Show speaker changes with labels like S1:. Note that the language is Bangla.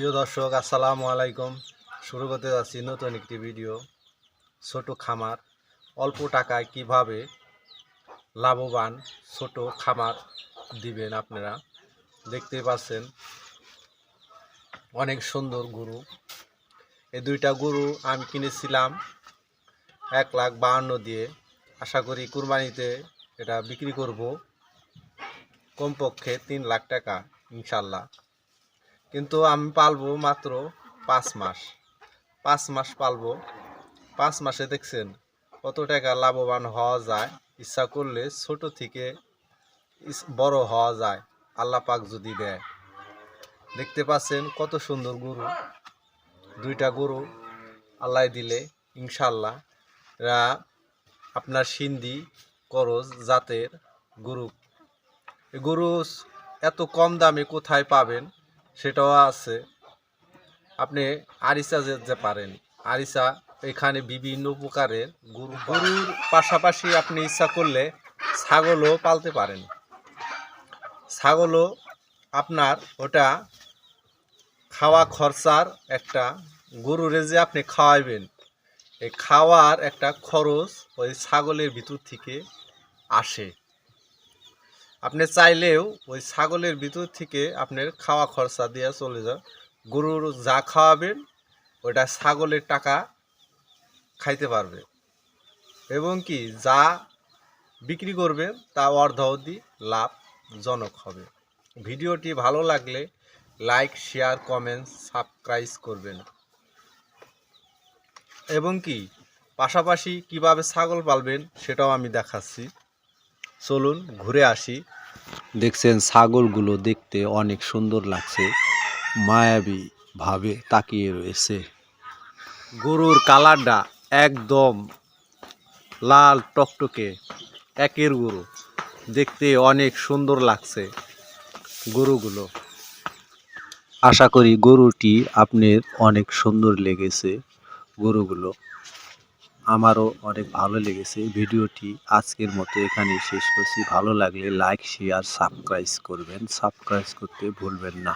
S1: প্রিয় দর্শক, আসসালামু আলাইকুম। শুরু করতে যাচ্ছি নতুন একটি ভিডিও। ছোট খামার, অল্প টাকায় কীভাবে লাভবান ছোট খামার দিবেন আপনারা? দেখতে পাচ্ছেন, অনেক সুন্দর গরু। এই দুইটা গরু আমি কিনেছিলাম এক লাখ বাহান্ন দিয়ে। আশা করি কুরবানিতে এটা বিক্রি করব। কমপক্ষে তিন লাখ টাকা, ইনশাল্লাহ। কিন্তু আমি পালবো মাত্র পাঁচ মাস। পাঁচ মাস পালবো। পাঁচ মাসে দেখছেন কত টাকা লাভবান হওয়া যায়। ইচ্ছা করলে ছোট থেকে বড় হওয়া যায়। আল্লাহ পাক যদি দেয়। দেখতে পাচ্ছেন কত সুন্দর গরু। দুইটা গরু আল্লাহ দিলে ইনশাল্লাহ রা আপনার সিন্ধি, করজ জাতের গরু। গরু এত কম দামে কোথায় পাবেন? সেটাও আছে। আপনি আরিসা যেতে পারেন, আরিসা এখানে বিভিন্ন প্রকারের গরু গরুর পাশাপাশি আপনি ইচ্ছা করলে ছাগলও পালতে পারেন। ছাগলও আপনার ওটা খাওয়া খরচার একটা গরুরে যে আপনি খাওয়াইবেন, এই খাওয়ার একটা খরচ ওই ছাগলের ভিতর থেকে আসে। আপনি চাইলেও ওই ছাগলের ভিতর থেকে আপনার খাওয়া খরচা দিয়ে চলে যান। গরুর যা খাওয়াবেন ওটা ছাগলের টাকা খাইতে পারবে। এবং কি, যা বিক্রি করবেন, তা অর্ধাবধি লাভজনক হবে। ভিডিওটি ভালো লাগলে লাইক, শেয়ার, কমেন্ট, সাবস্ক্রাইব করবেন। এবং কি, পাশাপাশি কীভাবে ছাগল পালবেন, সেটাও আমি দেখাচ্ছি। চলুন ঘুরে আসি। দেখছেন ছাগলগুলো দেখতে অনেক সুন্দর লাগছে মায়াবী ভাবে তাকিয়ে রয়েছে। গরুর কালারটা একদম লাল টকটকে একের গরু দেখতে অনেক সুন্দর লাগছে গরুগুলো। আশা করি গরুটি আপনার অনেক সুন্দর লেগেছে গরুগুলো। আমারও অনেক ভালো লেগেছে। ভিডিওটি আজকের মতো এখানে শেষ করছি। ভালো লাগলে লাইক শেয়ার সাবস্ক্রাইব করবেন। সাবস্ক্রাইব করতে ভুলবেন না।